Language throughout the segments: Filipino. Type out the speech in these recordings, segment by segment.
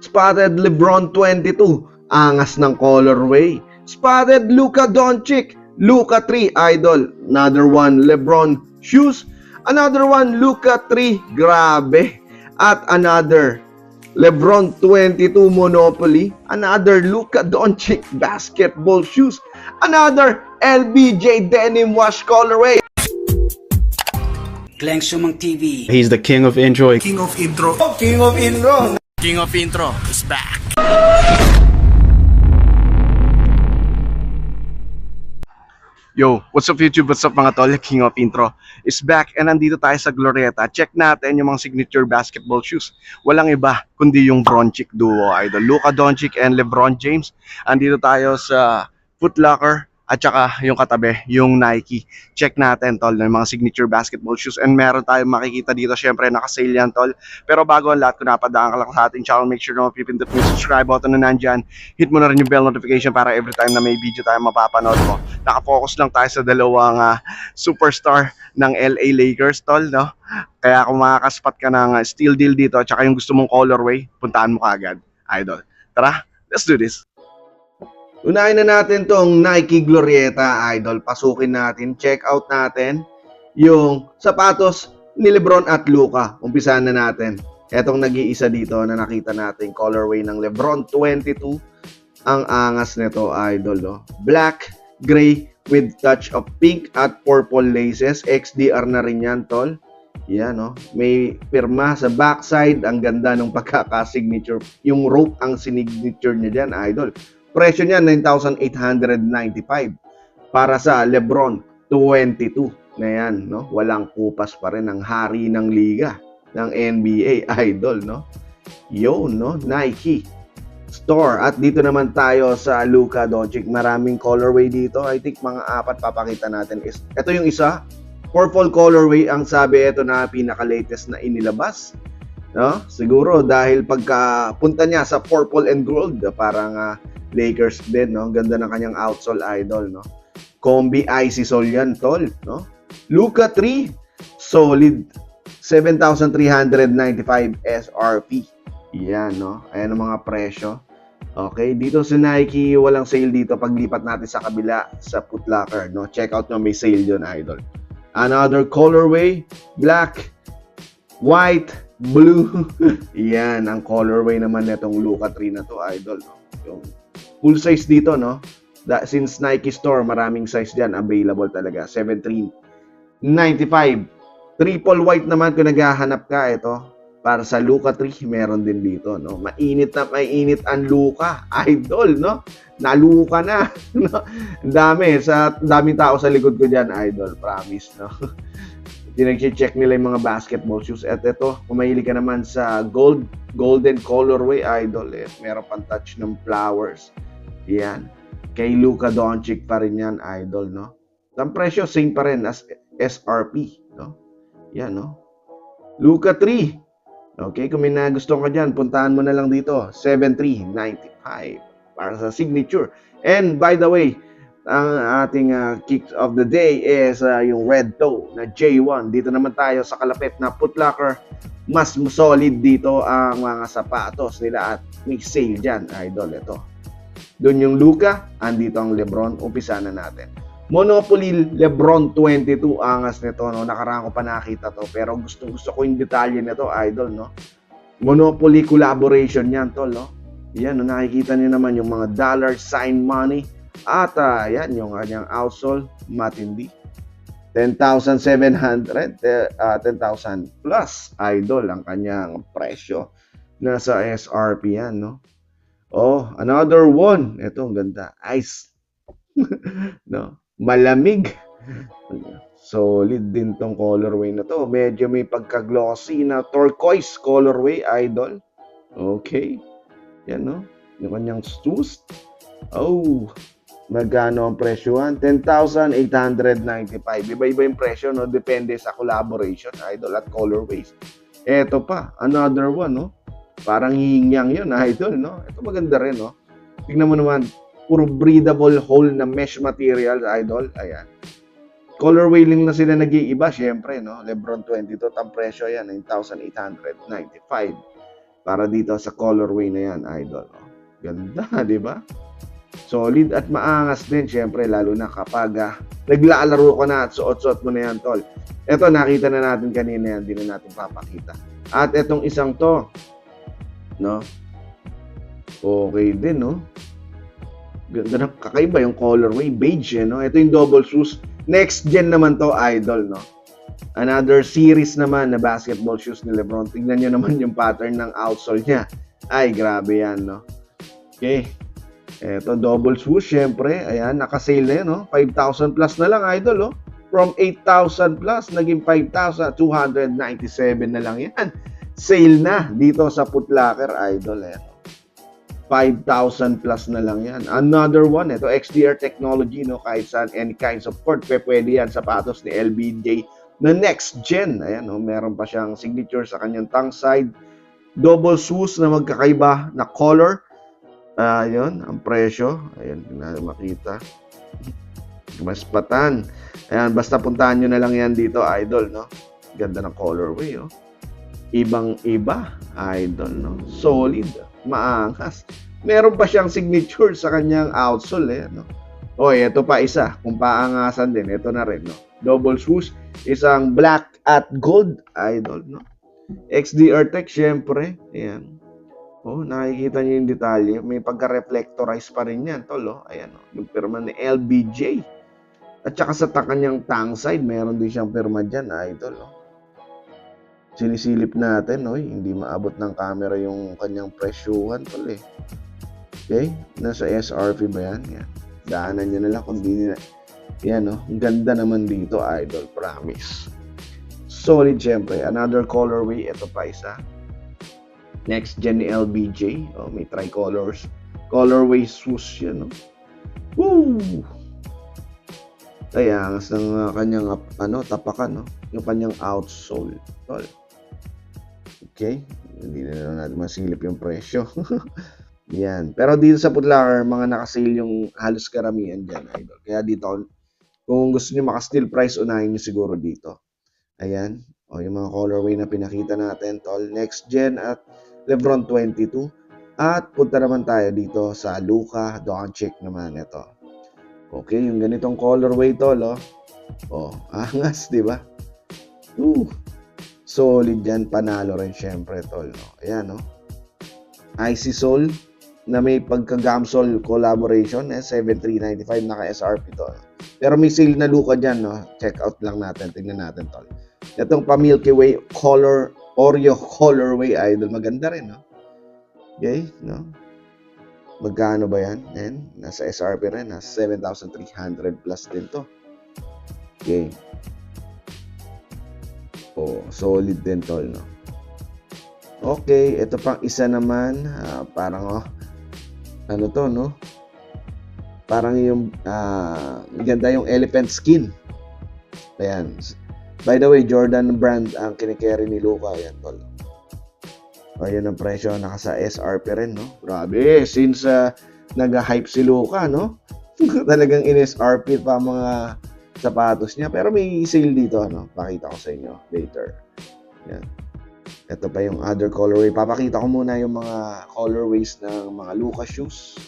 Spotted LeBron 22, angas ng colorway. Spotted Luka Doncic, Luka 3 idol. Another one LeBron shoes. Another one Luka 3, grabe. At another LeBron 22 Monopoly. Another Luka Doncic basketball shoes. Another LBJ denim wash colorway. Glenn Sumang TV. He's the king of enjoy. King of Intro. Oh, king of Inro. King of Intro is back. Yo, what's up YouTube? What's up mga tol? King of Intro is back and nandito tayo sa Glorieta. Check natin yung mga signature basketball shoes. Walang iba kundi yung Bronchic duo idol. Luka Doncic and LeBron James. Andito tayo sa Foot Locker at saka yung katabi, yung Nike. Check natin tol ng mga signature basketball shoes and meron tayong makikita dito. Syempre naka-sale yan tol. Pero bago ang lahat, kung napadaan ka lang sa ating channel, make sure na mapipindot mo subscribe button na nandyan. Hit mo na rin yung bell notification para every time na may video tayo mapapanood mo. Nakafocus lang tayo sa dalawang ah, superstar ng LA Lakers tol, no? Kaya kung makakaspot ka ng ah, steal deal dito at saka yung gusto mong colorway, puntahan mo kaagad, idol. Tara, let's do this. Unahin na natin tong Nike Glorieta Idol. Pasukin natin, check out natin yung sapatos ni Lebron at Luka. Umpisahan na natin. Etong nag-iisa dito na nakita natin, colorway ng Lebron 22. Ang angas nito, idol. No? Black, gray, with touch of pink at purple laces. XDR na rin yan, tol. Yan, no? May pirma sa backside. Ang ganda ng pagkaka-signature. Yung rope ang signature niya dyan, idol. Presyo niya 9,895 para sa Lebron 22 na yan, no? Walang kupas pa rin ang hari ng liga ng NBA idol, no? Yun, no? Nike store. At dito naman tayo sa Luka Doncic. Maraming colorway dito. I think mga apat papakita natin. Is, ito yung isa. Purple colorway ang sabi ito na pinaka-latest na inilabas. No? Siguro dahil pagka punta niya sa purple and gold, parang ah, Lakers din, no? Ang Ganda ng kanyang outsole idol, no? Combi icy sole yan, tol, no? Luka 3, solid 7,395 SRP. Yan, no? Ayan ang mga presyo. Okay, dito sa Nike, walang sale dito. Paglipat natin sa kabila, sa Foot Locker, no? Check out nyo, may sale yun, idol. Another colorway, black, white, blue. Yan, ang colorway naman nitong Luka 3 na to, idol. No? Yung full size dito, no? Da, since Nike Store, maraming size dyan available talaga. 7395. Triple white naman kung naghahanap ka, ito. Para sa Luka 3, meron din dito, no? Mainit na mainit ang Luka. Idol, no? Naluka na. no? Dami. Sa daming tao sa likod ko dyan, idol. Promise, no? Pinag-check nila yung mga basketball shoes. At ito, kung ka naman sa gold, golden colorway, idol, eh, meron pang touch ng flowers. Yan. Kay Luka Doncic pa rin yan, idol, no? Ang presyo, same pa rin as SRP, no? Yan, no? Luka 3. Okay, kung may nagustuhan ka dyan, puntahan mo na lang dito. 7395 para sa signature. And by the way, ang ating uh, kick of the day is uh, yung red toe na J1. Dito naman tayo sa kalapit na Foot Locker. Mas solid dito ang mga sapatos nila at may sale dyan, idol. Ito. Doon yung Luka, andito ang Lebron. Umpisa na natin. Monopoly Lebron 22 angas nito no? Nakaraan ko pa nakita to pero gusto gusto ko yung detalye nito idol no? Monopoly collaboration yan tol no? Yan no? Nakikita niyo naman yung mga dollar sign money at uh, yan yung kanyang outsole matindi. 10,700 eh, ah, 10,000 plus idol ang kanyang presyo. Nasa SRP yan no oh another one ito ang ganda ice no malamig. Solid din tong colorway na to. Medyo may pagka-glossy na turquoise colorway, idol. Okay. Yan, no? Yung kanyang shoes. Oh, magkano ang presyohan? 10,895. Iba-iba yung presyo, no? Depende sa collaboration, idol, at colorways. Eto pa, another one, no? Parang hihingyang yun, idol, no? Ito maganda rin, no? Tingnan mo naman, puro breathable whole na mesh material, idol. Ayan. Colorway lang na sila nag-iiba, syempre, no? Lebron 22, ang presyo yan, 9,895. para dito sa colorway na yan, idol. Oh, Ganda, di ba? Solid at maangas din, syempre, lalo na kapag ah, naglalaro ka na at suot-suot mo na yan, tol. Ito, nakita na natin kanina yan, di na natin papakita. At itong isang to, no? Okay din, no? Ganda kakaiba yung colorway, beige, eh, no? Ito yung double shoes. Next gen naman to, idol, no? Another series naman na basketball shoes ni Lebron. Tingnan nyo naman yung pattern ng outsole niya. Ay, grabe yan, no? Okay. Eto, double swoosh, syempre. Ayan, nakasale na yun, no? 5,000 plus na lang, idol, oh. From 8,000 plus, naging 5,297 na lang yan. Sale na dito sa Footlocker, idol, eh. 5,000 plus na lang yan. Another one, ito, XDR technology, no? Kahit saan, any kinds of pe- pwede yan, sapatos ni LBJ na next gen. Ayan, no? Meron pa siyang signature sa kanyang tongue side. Double shoes na magkakaiba na color. Ayun, ang presyo. Ayan, makita. Mas patan. Ayan, basta puntahan nyo na lang yan dito, idol, no? Ganda ng colorway, oh. Ibang-iba, idol, no? Solid, maangas. Meron pa siyang signature sa kanyang outsole, eh, no? Oy, ito pa isa. Kung paangasan din, ito na rin, no? Double swoosh, isang black at gold, idol, no? XDR Tech, syempre. Ayan. Oh, nakikita niyo yung detalye. May pagka-reflectorize pa rin yan, tol. Oh. Ayan, oh. yung pirma ni LBJ. At saka sa ta- kanyang tongue side, meron din siyang pirma dyan, idol. Oh. Sinisilip natin, oh, hindi maabot ng camera yung kanyang presyuhan, tol eh. Okay? Nasa SRP ba yan? Yan. Daanan nyo na lang kung di nila. Yan, oh. Ang ganda naman dito, idol. Promise. Solid, syempre. Another colorway. Ito pa isa. Next gen LBJ. Oh, may tricolors. Colorway swoosh yan, no? Woo! Ay, angas ng kanyang uh, ano, tapakan, no? Yung kanyang outsole. Tol. Okay? Hindi na lang natin masilip yung presyo. yan. Pero dito sa Pudlar, mga nakasale yung halos karamihan dyan, idol. Kaya dito, kung gusto niyo maka-steal price, unahin niyo siguro dito. Ayan. O, yung mga colorway na pinakita natin, tol. Next gen at Lebron 22. At punta naman tayo dito sa Luka Doncic naman ito. Okay, yung ganitong colorway tol, oh. Oh, angas, di ba? Ooh. Solid yan, panalo rin syempre tol, no. Ayan, no. Icy Soul na may pagka-Gamsol collaboration, eh, 7395 naka SRP to. Pero may sale na Luka diyan, no. Check out lang natin, tingnan natin tol. Itong pa Milky Way color Oreo colorway idol maganda rin no. Okay, no. Magkano ba yan? Ayan, nasa SRP rin, nasa 7,300 plus din to. Okay. Oh, solid din tol, no. Okay, ito pang isa naman, ah, parang oh, ano to, no? Parang yung ah, ganda yung elephant skin. Ayan. By the way, Jordan brand ang kinikerry ni Luka. Ayan, tol. Ayun ang presyo. Naka sa SRP rin, no? Grabe. Since uh, nag-hype si Luka, no? Talagang in-SRP pa mga sapatos niya. Pero may sale dito, ano? Pakita ko sa inyo later. Yan. Ito pa yung other colorway. Papakita ko muna yung mga colorways ng mga Luka shoes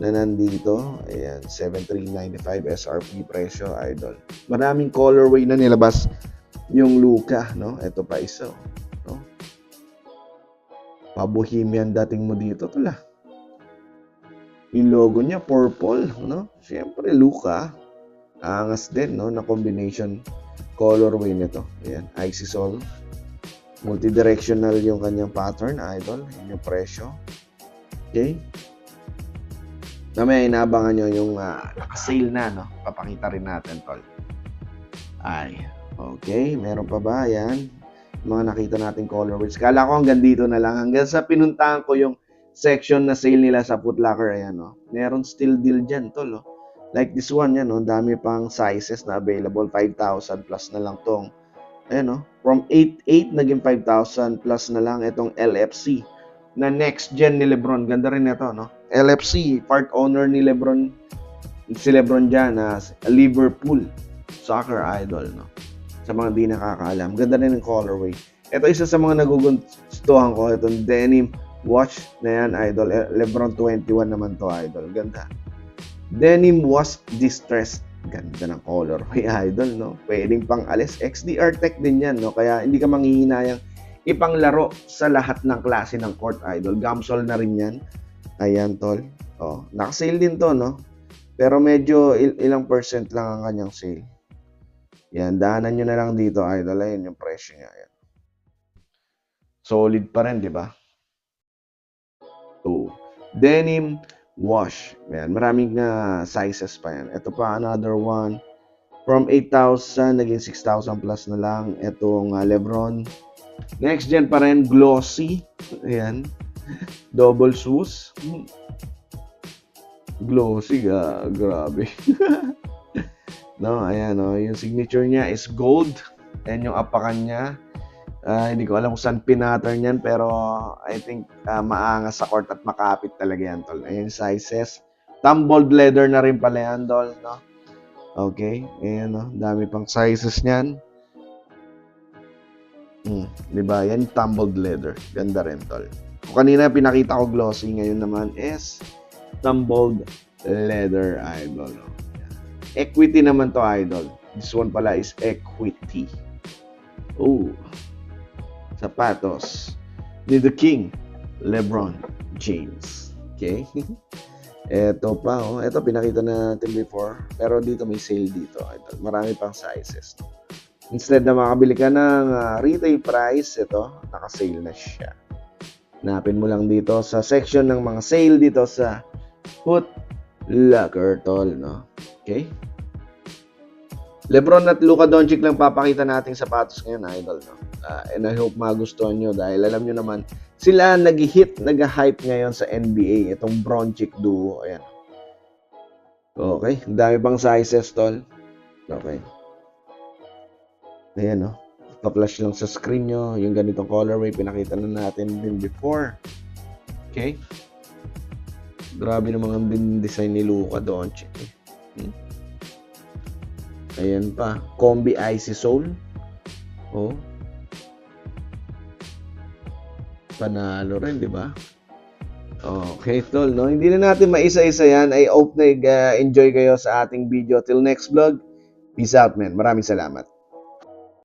na nandito. Ayan, 7395 SRP presyo, idol. Maraming colorway na nilabas yung Luka, no? Ito pa isa, no? Pa-bohemian dating mo dito, tula. Yung logo niya, purple, no? Siyempre, Luka. Angas din, no? Na combination colorway nito. Ayan, Icy Sol. Multidirectional yung kanyang pattern, idol. Yun yung presyo. Okay? Mamaya inaabangan nyo yung uh, nakasale na, no? Papakita rin natin, tol. Ay, okay. Meron pa ba? Yan. Mga nakita natin colorways. Kala ko hanggang dito na lang. Hanggang sa pinuntahan ko yung section na sale nila sa Foot Locker. Ayan, no? Meron still deal dyan, tol, oh. Like this one, yan, no? Dami pang sizes na available. 5,000 plus na lang tong. Ayan, no? From 8,8 naging 5,000 plus na lang itong LFC na next gen ni Lebron. Ganda rin ito, no? LFC, part owner ni Lebron, si Lebron dyan, na Liverpool soccer idol, no? Sa mga di nakakaalam. Ganda rin ng colorway. Ito isa sa mga nagugustuhan ko. Itong denim watch na yan, idol. Eh, Lebron 21 naman to, idol. Ganda. Denim wash distress. Ganda ng color. May idol, no? Pwedeng pang alis. XDR tech din yan, no? Kaya hindi ka manghihinayang ipanglaro sa lahat ng klase ng court, idol. Gamsol na rin yan. Ayan, tol. Oh, naka-sale din to, no? Pero medyo il- ilang percent lang ang kanyang sale. Yan, daanan nyo na lang dito, idol. Ayan yung presyo niya. Ayan. Solid pa rin, di ba? Oh. Denim wash. Ayan, maraming uh, sizes pa yan. Ito pa, another one. From 8,000, naging 6,000 plus na lang. Itong uh, Lebron. Next gen pa rin, glossy. Ayan. Double shoes. Glossy, ah, grabe. no, ayan, no, yung signature niya is gold. Ayan yung apakan niya. Ah, hindi ko alam kung saan pinattern yan, pero I think ah, maangas sa court at makapit talaga yan, tol. Ayan sizes. Tumbled leather na rin pala yan, tol, no? Okay, ayan, no? Dami pang sizes niyan. Hmm, di ba? Yan tumbled leather. Ganda rin, tol. Kung kanina pinakita ko glossy, ngayon naman is tumbled leather idol. no? Equity naman to idol. This one pala is equity. Oh. Sapatos. Ni The King. Lebron James. Okay? Eto pa, oh. Eto, pinakita na natin before. Pero dito may sale dito. Idol. Marami pang sizes. Instead na makabili ka ng ah, retail price, ito, naka-sale na siya. Hanapin mo lang dito sa section ng mga sale dito sa Foot Locker, tol, no? Okay? Lebron at Luka Doncic lang papakita nating sapatos ngayon, idol, no? Ah, and I hope magustuhan nyo dahil alam nyo naman, sila nag-hit, nag-hype ngayon sa NBA, itong Bronchic duo. Ayan. Okay, dami pang sizes, tol. Okay. Ayan, no? Pa-flash lang sa screen nyo. Yung ganitong colorway, pinakita na natin din before. Okay? Grabe naman ang design ni Luka Doncic. Eh. Hmm? Ayan pa. Combi Icy Soul. Oh. Panalo rin, di ba? Okay, tol, no? Hindi na natin maisa-isa yan. I hope na enjoy kayo sa ating video. Till next vlog, peace out, man. Maraming salamat.